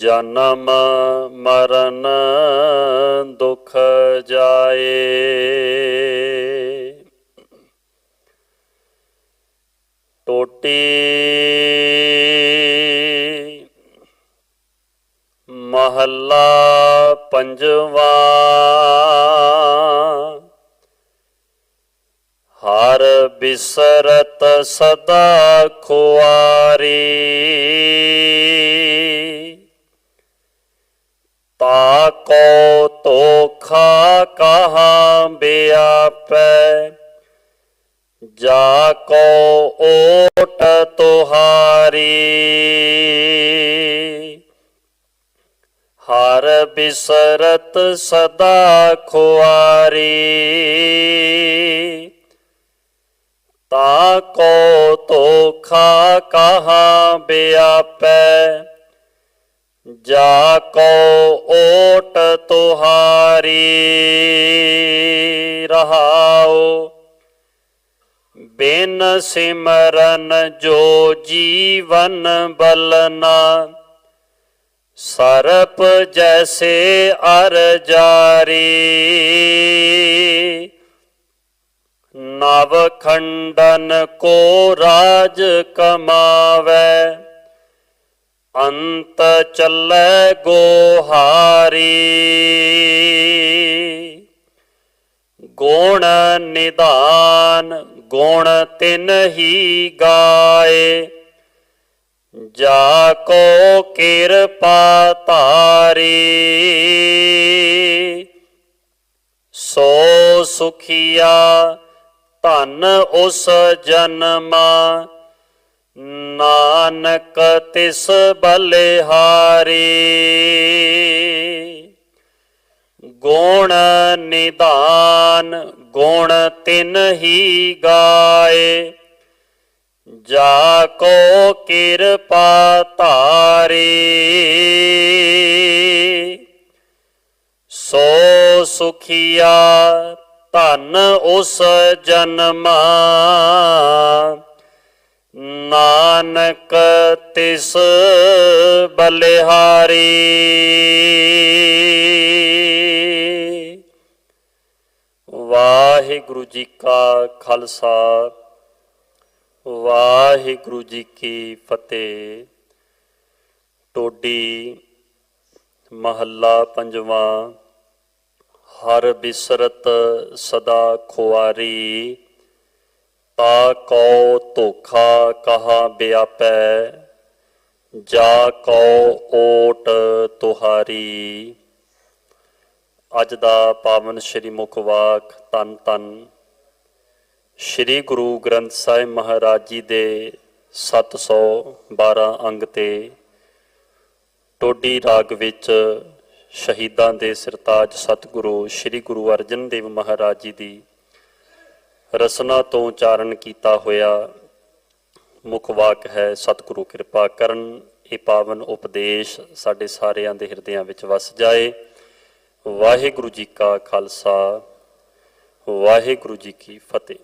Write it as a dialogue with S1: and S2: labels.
S1: ਜਨਮ ਮਰਨ ਦੁਖ ਜਾਏ। ਟੋਟੀ ਮਹੱਲਾ ਪੰਜਵਾ। ਹਰ ਬਿਸਰਤ ਸਦਾ ਖੁਆਰੀ। ਤਾ ਕੋ ਤੋਖਾ ਕਹਾ ਬਿਆਪੈ। ਜਾ ਕੋ ਓਟ ਤੁਹਾਰੀ। ਹਰ ਬਿਸਰਤ ਸਦਾ ਖੁਆਰੀ। ਤਾ ਕੋ ਤੋਖਾ ਕਹਾ ਬਿਆਪੈ। ਜਾ ਕੋ ਓਟ ਤੁਹਾਰੀ ਰਹਾਓ ਬਿਨ ਸਿਮਰਨ ਜੋ ਜੀਵਨ ਬਲਨਾ, ਸਰਪ ਜੈਸੇ ਅਰ ਜਾਰੀ। ਨਵ ਖੰਡਨ ਕੋ ਰਾਜ ਕਮਾਵੇ ਅੰਤ ਚੱਲੇ ਗੋਹਾਰੀ। ਗੁਣ ਨਿਦਾਨ ਗੁਣ ਤਿਨ ਹੀ ਗਾਏ। ਜਾ ਕੋ ਕਿਰਪਾ ਤਾਰੀ ਸੋ ਸੁਖੀਆ ਧਨ ਉਸ ਜਨਮਾ। ਨਾਨਕ ਤਿਸ ਬਲਿਹਾਰੀ, ਗੁਣ ਨਿਦਾਨ, ਗੁਣ ਤਿਨ ਹੀ ਗਾਏ। ਜਾ ਕੋ ਕਿਰਪਾ ਧਾਰੀ, ਸੋ ਸੁਖੀਆ ਧਨ ਉਸ ਜਨਮਾ। ਨਾਨਕ ਤਿਸ ਬਲਿਹਾਰੀ। ਵਾਹਿਗੁਰੂ ਜੀ ਕਾ ਖਾਲਸਾ, ਵਾਹਿਗੁਰੂ ਜੀ ਕੀ ਫਤਿਹ। ਟੋਡੀ ਮਹੱਲਾ ਪੰਜਵਾਂ, ਹਰ ਬਿਸਰਤ ਸਦਾ ਖੁਆਰੀ। ਤਾ ਕੋ ਧੋਖਾ ਕਹਾ ਬਿਆਪੈ ਜਾ ਕੋ ਓਟ ਤੁਹਾਰੀ। ਅੱਜ ਦਾ ਪਾਵਨ ਸ਼੍ਰੀ ਮੁਖ ਵਾਕ ਤਨ ਤਨ। ਸ਼੍ਰੀ ਗੁਰੂ ਗ੍ਰੰਥ ਸਾਹਿਬ ਮਹਾਰਾਜ ਜੀ ਦੇ 712 ਅੰਗ ਤੇ ਟੋਡੀ ਰਾਗ ਵਿੱਚ ਸ਼ਹੀਦਾਂ ਦੇ ਸਰਤਾਜ ਸਤਿਗੁਰੂ ਸ਼੍ਰੀ ਗੁਰੂ ਅਰਜਨ ਦੇਵ ਮਹਾਰਾਜ ਜੀ ਦੀ ਰਸਨਾ ਤੋਂ ਉਚਾਰਨ ਕੀਤਾ ਹੋਇਆ ਮੁੱਖ ਵਾਕ ਹੈ, ਸਤਿਗੁਰੂ ਕਿਰਪਾ ਕਰਨ, ਇਹ ਪਾਵਨ ਉਪਦੇਸ਼ ਸਾਡੇ ਸਾਰਿਆਂ ਦੇ ਹਿਰਦਿਆਂ ਵਿੱਚ ਵਸ ਜਾਏ। ਵਾਹਿਗੁਰੂ ਜੀ ਕਾ ਖਾਲਸਾ, ਵਾਹਿਗੁਰੂ ਜੀ ਕੀ ਫਤਿਹ।